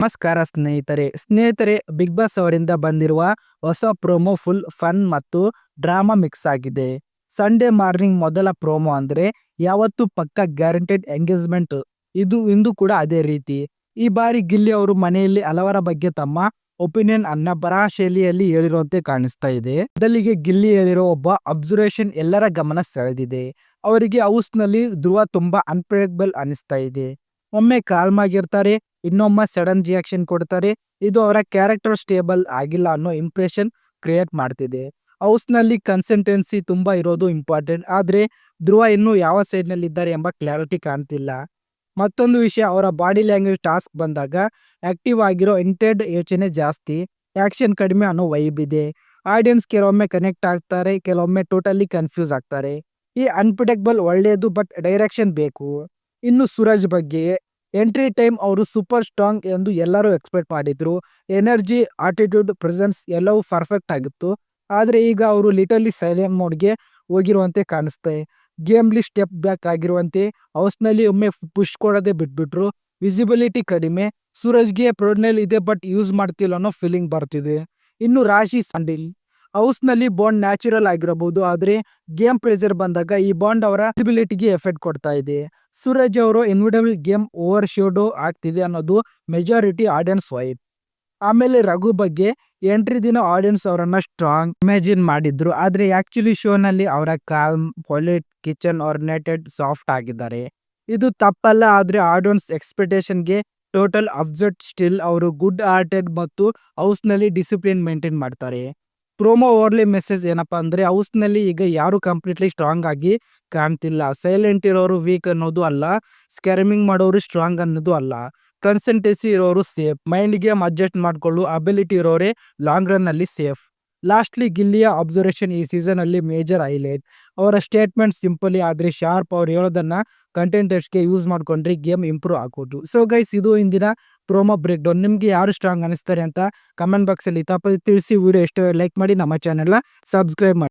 ನಮಸ್ಕಾರ ಸ್ನೇಹಿತರೆ. ಸ್ನೇಹಿತರೆ ಬಿಗ್ ಬಾಸ್ ಅವರಿಂದ ಬಂದಿರುವ ಹೊಸ ಪ್ರೋಮೋ ಫುಲ್ ಫನ್ ಮತ್ತು ಡ್ರಾಮಾ ಮಿಕ್ಸ್ ಆಗಿದೆ. ಸಂಡೇ ಮಾರ್ನಿಂಗ್ ಮೊದಲ ಪ್ರೋಮೋ ಅಂದ್ರೆ ಯಾವತ್ತು ಪಕ್ಕ ಗ್ಯಾರಂಟೆಡ್ ಎಂಗೇಜ್ಮೆಂಟ್ ಇದು ಇಂದು ಕೂಡ ಅದೇ ರೀತಿ. ಈ ಬಾರಿ ಗಿಲ್ಲಿ ಅವರು ಮನೆಯಲ್ಲಿ ಹಲವರ ಬಗ್ಗೆ ತಮ್ಮ ಒಪಿನಿಯನ್ ಅನ್ನ ಬರಹ ಶೈಲಿಯಲ್ಲಿ ಹೇಳಿರುವಂತೆ ಕಾಣಿಸ್ತಾ ಇದೆ. ಮೊದಲಿಗೆ ಗಿಲ್ಲಿ ಹೇಳಿರೋ ಒಬ್ಬ ಅಬ್ಸರ್ವೇಷನ್ ಎಲ್ಲರ ಗಮನ ಸೆಳೆದಿದೆ. ಅವರಿಗೆ ಹೌಸ್ನಲ್ಲಿ ಧ್ರುವ ತುಂಬಾ ಅನ್ಪ್ರೆಡಿಕ್ಟಬಲ್ ಅನಿಸ್ತಾ ಇದೆ. ಒಮ್ಮೆ ಕಾಲ್ಮ್ ಆಗಿರ್ತಾರೆ ಇನ್ನೊಮ್ಮೆ ಸಡನ್ ರಿಯಾಕ್ಷನ್ ಕೊಡ್ತಾರೆ. ಇದು ಅವರ ಕ್ಯಾರೆಕ್ಟರ್ ಸ್ಟೇಬಲ್ ಆಗಿಲ್ಲ ಅನ್ನೋ ಇಂಪ್ರೆಷನ್ ಕ್ರಿಯೇಟ್ ಮಾಡ್ತಿದೆ. ಹೌಸ್ನಲ್ಲಿ ಕನ್ಸಿಸ್ಟೆನ್ಸಿ ತುಂಬಾ ಇರೋದು ಇಂಪಾರ್ಟೆಂಟ್ ಆದ್ರೆ ಧ್ರುವ ಇನ್ನೂ ಯಾವ ಸೈಡ್ನಲ್ಲಿ ಇದ್ದಾರೆ ಎಂಬ ಕ್ಲಾರಿಟಿ ಕಾಣ್ತಿಲ್ಲ. ಮತ್ತೊಂದು ವಿಷಯ, ಅವರ ಬಾಡಿ ಲ್ಯಾಂಗ್ವೇಜ್ ಟಾಸ್ಕ್ ಬಂದಾಗ ಆಕ್ಟಿವ್ ಆಗಿರೋ ಇಂಟೆಡ್ ಯೋಚನೆ ಜಾಸ್ತಿ ಆಕ್ಷನ್ ಕಡಿಮೆ ಅನ್ನೋ ವೈಬ್ ಇದೆ. ಆಡಿಯನ್ಸ್ ಕೆಲವೊಮ್ಮೆ ಕನೆಕ್ಟ್ ಆಗ್ತಾರೆ, ಕೆಲವೊಮ್ಮೆ ಟೋಟಲಿ ಕನ್ಫ್ಯೂಸ್ ಆಗ್ತಾರೆ. ಈ ಅನ್ಪ್ರಿಡಿಕ್ಟಬಲ್ ಒಳ್ಳೆಯದು ಬಟ್ ಡೈರೆಕ್ಷನ್ ಬೇಕು. ಇನ್ನು ಸೂರಜ್ ಬಗ್ಗೆ ಎಂಟ್ರಿ ಟೈಮ್ ಅವರು ಸೂಪರ್ ಸ್ಟ್ರಾಂಗ್ ಎಂದು ಎಲ್ಲರೂ ಎಕ್ಸ್ಪೆಕ್ಟ್ ಮಾಡಿದ್ರು. ಎನರ್ಜಿ ಆಟಿಟ್ಯೂಡ್ ಪ್ರೆಸೆನ್ಸ್ ಎಲ್ಲವೂ ಪರ್ಫೆಕ್ಟ್ ಆಗಿತ್ತು. ಆದರೆ ಈಗ ಅವರು ಲಿಟಲಿ ಸೈಲೆಂಟ್ ಮೋಡ್ಗೆ ಹೋಗಿರುವಂತೆ ಕಾಣಿಸ್ತೆ ಗೇಮ್ಲಿ ಸ್ಟೆಪ್ ಬ್ಯಾಕ್ ಆಗಿರುವಂತೆ ಹೌಸ್ನಲ್ಲಿ ಒಮ್ಮೆ ಪುಷ್ ಕೊಡೋದೇ ಬಿಟ್ಬಿಟ್ರು. ವಿಸಿಬಿಲಿಟಿ ಕಡಿಮೆ. ಸೂರಜ್ಗೆ ಪ್ರೊಡ್ನೆಲ್ ಇದೆ ಬಟ್ ಯೂಸ್ ಮಾಡ್ತಿಲ್ಲ ಅನ್ನೋ ಫೀಲಿಂಗ್ ಬರ್ತಿದೆ. ಇನ್ನು ರಾಶಿ ಸಂಡಿಲ್ ಹೌಸ್ನಲ್ಲಿ ಬಾಂಡ್ ನ್ಯಾಚುರಲ್ ಆಗಿರಬಹುದು. ಆದರೆ ಗೇಮ್ ಪ್ರೆಷರ್ ಬಂದಾಗ ಈ ಬಾಂಡ್ ಅವರ ವಿಸಿಬಿಲಿಟಿಗೆ ಎಫೆಕ್ಟ್ ಕೊಡ್ತಾ ಇದೆ. ಸೂರಜ್ ಅವರು ಇನ್ವಿಡಬಲ್ ಗೇಮ್ ಓವರ್ ಶೋಡೋ ಆಗ್ತಿದೆ ಅನ್ನೋದು ಮೆಜಾರಿಟಿ ಆಡಿಯನ್ಸ್ ವೈಟ್ ಆಮೇಲೆ ರಘು ಬಗ್ಗೆ ಎಂಟ್ರಿ ದಿನ ಆಡಿಯನ್ಸ್ ಅವರನ್ನ ಸ್ಟ್ರಾಂಗ್ ಇಮ್ಯಾಜಿನ್ ಮಾಡಿದ್ರು. ಆದ್ರೆ ಆಕ್ಚುಲಿ ಶೋನಲ್ಲಿ ಅವರ ಕಾಲ್ಮ್ ಪೊಲಿಟ್, ಕಿಚನ್ ಆರ್ನೇಟೆಡ್ ಸಾಫ್ಟ್ ಆಗಿದ್ದಾರೆ. ಇದು ತಪ್ಪಲ್ಲ, ಆದ್ರೆ ಆಡಿಯನ್ಸ್ ಎಕ್ಸ್ಪೆಕ್ಟೇಷನ್ಗೆ ಟೋಟಲ್ ಅಬ್ಸರ್ಟ್ ಸ್ಟಿಲ್ ಅವರು ಗುಡ್ ಆರ್ಟೆಡ್ ಮತ್ತು ಹೌಸ್ನಲ್ಲಿ ಡಿಸಿಪ್ಲಿನ್ ಮೇಂಟೈನ್ ಮಾಡ್ತಾರೆ. ಪ್ರೋಮೋ ಓರ್ಲಿ ಮೆಸೇಜ್ ಏನಪ್ಪಾ ಅಂದ್ರೆ, ಹೌಸ್ನಲ್ಲಿ ಈಗ ಯಾರು ಕಂಪ್ಲೀಟ್ಲಿ ಸ್ಟ್ರಾಂಗ್ ಆಗಿ ಕಾಣ್ತಿಲ್ಲ. ಸೈಲೆಂಟ್ ಇರೋರು ವೀಕ್ ಅನ್ನೋದು ಅಲ್ಲ, ಸ್ಕ್ಯಾರಮಿಂಗ್ ಮಾಡೋರು ಸ್ಟ್ರಾಂಗ್ ಅನ್ನೋದು ಅಲ್ಲ. ಕನ್ಸಂಟೆನ್ಸಿ ಇರೋರು ಸೇಫ್. ಮೈಂಡ್ ಗೇಮ್ ಅಡ್ಜಸ್ಟ್ ಮಾಡ್ಕೊಳ್ಳೋ ಅಬಿಲಿಟಿ ಇರೋರೇ ಲಾಂಗ್ ರನ್ ಅಲ್ಲಿ ಸೇಫ್. ಲಾಸ್ಟ್ಲಿ ಗಿಲ್ಲಿಯ ಅಬ್ಸರ್ವೇಷನ್ ಈ ಸೀಸನ್ ಅಲ್ಲಿ ಮೇಜರ್ ಹೈಲೈಟ್ ಅವರ ಸ್ಟೇಟ್ಮೆಂಟ್ ಸಿಂಪಲಿ ಆದ್ರೆ ಶಾರ್ಪ್ ಅವ್ರು ಹೇಳೋದನ್ನ ಕಂಟೆಂಟರ್ಸ್ಗೆ ಯೂಸ್ ಮಾಡ್ಕೊಂಡ್ರೆ ಗೇಮ್ ಇಂಪ್ರೂವ್ ಆಗೋದು. ಸೊ ಗೈಸ್ ಇದು ಇಂದಿನ ಪ್ರೋಮೋ ಬ್ರೇಕ್ ಡೌನ್ ನಿಮ್ಗೆ ಯಾರು ಸ್ಟ್ರಾಂಗ್ ಅನಿಸ್ತಾರೆ ಅಂತ ಕಮೆಂಟ್ ಬಾಕ್ಸ್ ಅಲ್ಲಿ ತಪ್ಪದೆ ತಿಳಿಸಿ ವಿಡಿಯೋ ಎಷ್ಟು ಲೈಕ್ ಮಾಡಿ, ನಮ್ಮ ಚಾನೆಲ್ನ ಸಬ್ಸ್ಕ್ರೈಬ್ ಮಾಡಿ.